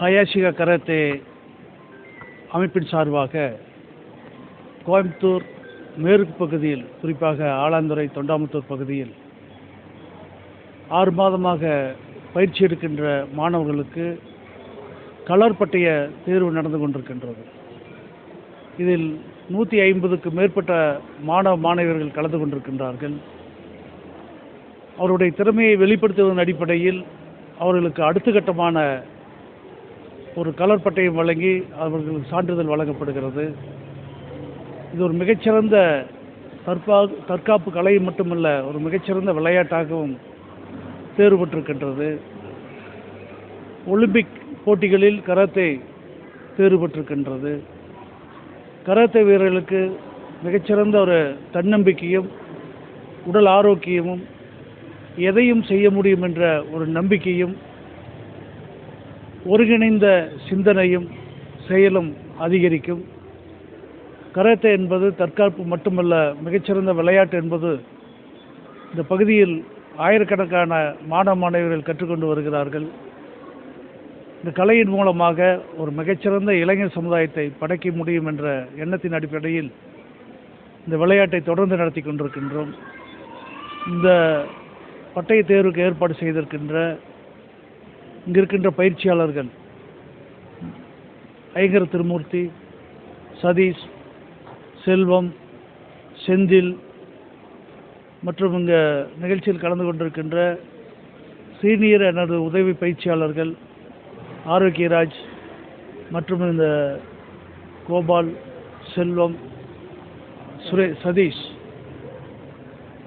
Hayashika karate அமைப்பின் சார்பாக கோயம்புத்தூர் மேற்கு பகுதியில் குறிப்பாக ஆலாந்துறை தொண்டாமுத்தூர் பகுதியில் ஆறு மாதமாக பயிற்சி எடுக்கின்ற மாணவர்களுக்கு கலர் பட்டிய தேர்வு நடந்து கொண்டிருக்கின்றது. இதில் நூற்றி ஐம்பதுக்கு மேற்பட்ட மாணவ மாணவியர்கள் கலந்து கொண்டிருக்கின்றார்கள். அவருடைய திறமையை வெளிப்படுத்துவதன் அடிப்படையில் அவர்களுக்கு அடுத்த கட்டமான ஒரு கலர் பட்டயம் வழங்கி அவர்களுக்கு சான்றிதழ் வழங்கப்படுகிறது. இது ஒரு மிகச்சிறந்த தற்பா தற்காப்பு கலை மட்டுமல்ல ஒரு மிகச்சிறந்த விளையாட்டாகவும் தேர்வு பெற்றிருக்கின்றது. ஒலிம்பிக் போட்டிகளில் கராத்தே தேர்வு பெற்றிருக்கின்றது. கராத்தே வீரர்களுக்கு மிகச்சிறந்த ஒரு தன்னம்பிக்கையும் உடல் ஆரோக்கியமும் எதையும் செய்ய முடியும் என்ற ஒரு நம்பிக்கையும் ஒருங்கிணைந்த சிந்தனையும் செயலும் அதிகரிக்கும். கராத்தே என்பது தற்காப்பு மட்டுமல்ல மிகச்சிறந்த விளையாட்டு என்பது இந்த பகுதியில் ஆயிரக்கணக்கான மாணவ மாணவர்கள் கற்றுக்கொண்டு வருகிறார்கள். இந்த கலையின் மூலமாக ஒரு மிகச்சிறந்த இளைஞர் சமுதாயத்தை படைக்க முடியும் என்ற எண்ணத்தின் அடிப்படையில் இந்த விளையாட்டை தொடர்ந்து நடத்தி கொண்டிருக்கின்றோம். இந்த பட்டய தேர்வுக்கு ஏற்பாடு செய்திருக்கின்ற இங்க இருக்கின்ற பயிற்சியாளர்கள். ஐங்கர் திருமூர்த்தி சதீஷ் செல்வம் செந்தில் மற்றும் இங்கே நிகழ்ச்சியில் கலந்து கொண்டிருக்கின்ற சீனியர் எனது உதவி பயிற்சியாளர்கள் ஆரோக்கியராஜ் மற்றும் இந்த கோபால் செல்வம் சுரே சதீஷ்.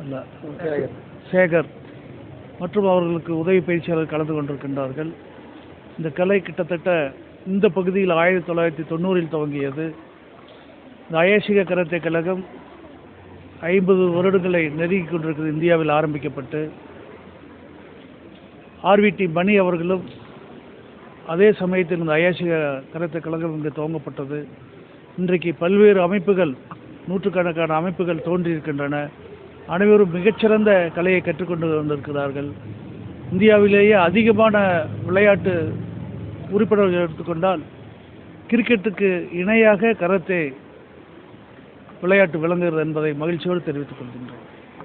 அல்ல சேகர். மற்றும் அவர்களுக்கு உதவி பயிற்சியாளர் கலந்து கொண்டிருக்கின்றார்கள். இந்த கலை கிட்டத்தட்ட இந்த பகுதியில் ஆயிரத்தி தொள்ளாயிரத்தி தொண்ணூறில் துவங்கியது. இந்த அயேசிக கரத்தை கழகம் ஐம்பது வருடங்களை நெருங்கி கொண்டிருக்கிறது. இந்தியாவில் ஆரம்பிக்கப்பட்டு ஆர்விடி மணி அவர்களும் அதே சமயத்தில் இந்த அயாசிக கரத்தை கழகம் இங்கு துவங்கப்பட்டது. இன்றைக்கு பல்வேறு அமைப்புகள் நூற்றுக்கணக்கான அமைப்புகள் தோன்றியிருக்கின்றன. அனைவரும் மிகச்சிறந்த கலையை கற்றுக்கொண்டு வந்திருக்கிறார்கள். இந்தியாவிலேயே அதிகமான விளையாட்டு உறுப்பினர்கள் எடுத்துக்கொண்டால் கிரிக்கெட்டுக்கு இணையாக கராத்தே விளையாட்டு விளங்குகிறது என்பதை மகிழ்ச்சியோடு தெரிவித்துக் கொள்கின்றோம்